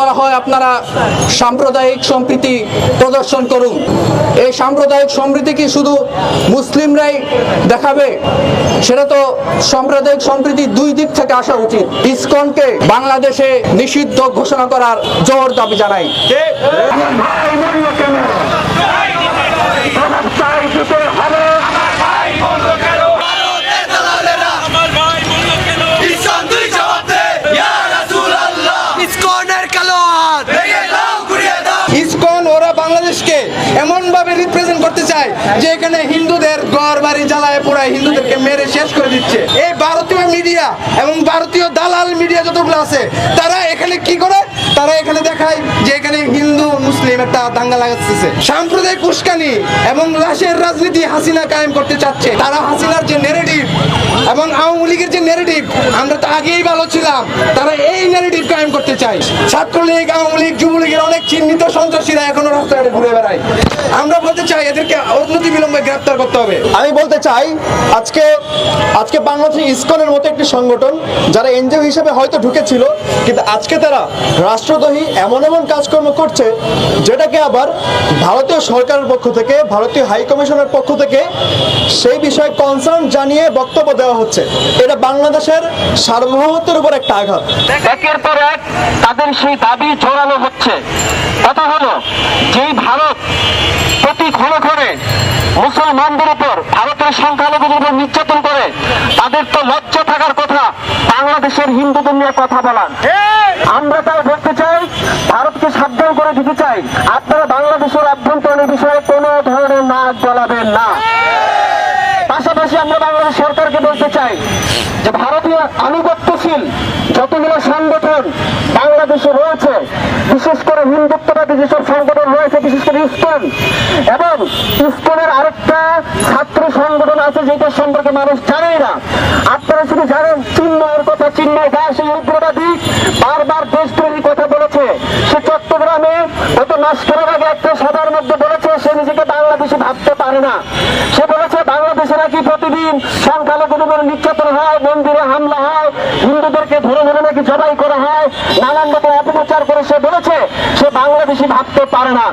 বলা হয় আপনারা সাম্প্রদায়িক সম্প্রীতি প্রদর্শন করুন। এই সাম্প্রদায়িক সম্প্রীতি কি শুধু মুসলিমরাই দেখাবে? সেটা তো সাম্প্রদায়িক সম্প্রীতি দুই দিক থেকে আসা উচিত। ইসকনকে বাংলাদেশে নিষিদ্ধ ঘোষণা করার জোর দাবি জানাই। ইসকন ওরা বাংলাদেশকে এমন ভাবে রিপ্রেজেন্ট করতে চায় যে এখানে হিন্দুদের ঘর বাড়ি জ্বালায় পোড়ায় হিন্দুদেরকে মেরে শেষ করে দিচ্ছে। এই ভারতীয় মিডিয়া এবং ভারতীয় দালাল মিডিয়া যতগুলো আছে তারা এখানে কি করে? তারা এখানে দেখায় যে এখানে হিন্দু মুসলিম একটা দাঙ্গা লাগাচ্ছে। সাম্প্রদায়িক উস্কানি এবং লাশের রাজনীতি হাসিনা কায়েম করতে চাচ্ছে। তারা হাসিনার যে নেরেটিভ এবং আওয়ামী লীগের যে নেরেটিভ আমরা তো আগেই ভালো ছিলাম তারা এই নেরেটিভ কায়েম করতে চায় ছাত্রলীগ আওয়ামী লীগ যুবলীগের অনেক চিহ্নিত সন্ত্রাসীরা এখনও রাস্তাঘাটে ঘুরে বেড়ায়। আমরা বলতে চাই এদেরকে অনতি বিলম্বে গ্রেপ্তার করতে হবে। আমি বলতে চাই আজকে আজকে বাংলাদেশ ইসকনের মতো একটি সংগঠন যারা এনজিও হিসেবে হয়তো ঢুকেছিল কিন্তু আজকে তারা রাষ্ট্রদ্রোহী এমন এমন কাজকর্ম করছে যেটাকে আবার ভারতীয় সরকারের পক্ষ থেকে ভারতীয় হাই কমিশনের পক্ষ থেকে সেই বিষয়ে কনসার্ন জানিয়ে বক্তব্য দেওয়া হচ্ছে। এটা বাংলাদেশের সার্বভৌমত্বের উপর একটা আঘাত। একের পর এক তাদের সেই দাবি জোরালো হচ্ছে। কথা হলো, যেই ভারত প্রতি ক্ষণে ক্ষণে মুসলমানদের উপর ভারতের সংখ্যালঘুদের উপর নির্যাতন করে, তাদের তো লজ্জা থাকার কথা বাংলাদেশের হিন্দুদের নিয়ে কথা বলার। আমরা তাই বলতে চাই, ভারতকে সাবধান করে দিতে চাই। আপনারা বাংলাদেশের অভ্যন্তরীণ বিষয়ে কোনো ধরনের নাক গলাবেন না। পাশাপাশি আমরা বাংলাদেশ সরকারকে বলতে চাই যে, ভারতীয় আনুগত্যশীল যতগুলো সংগঠন বাংলাদেশে রয়েছে, বিশেষ করে হিন্দুত্ববাদী যেসব সংগঠন রয়েছে, বিশেষ করে ইস্কন এবং ইস্কনের আরেকটা ছাত্র সংগঠন আছে, যেটা সম্পর্কে মানুষ জানেই না। আপনারা শুধু জানেন, চিন্ময়ের কথা, চিন্ময় দাস এই উগ্রবাদী বারবার দেশদ্রোহী কথা বলেছে। সে চট্টগ্রামে গত মাস আগে একটা সভার মধ্যে বলেছে, সে নিজেকে বাংলাদেশে ভাবতে পারে না। সে বলেছে বাংলাদেশে নাকি প্রতিদিন সংখ্যালঘুদের উপর নির্যাতন হয় মন্দিরে হামলা হয়, হিন্দুদেরকে ধরে ধরে নাকি জবাই করা হয়, নানান রকম অপপ্রচার করে সে বলেছে, সে বাংলাদেশি ভাবতে পারে না।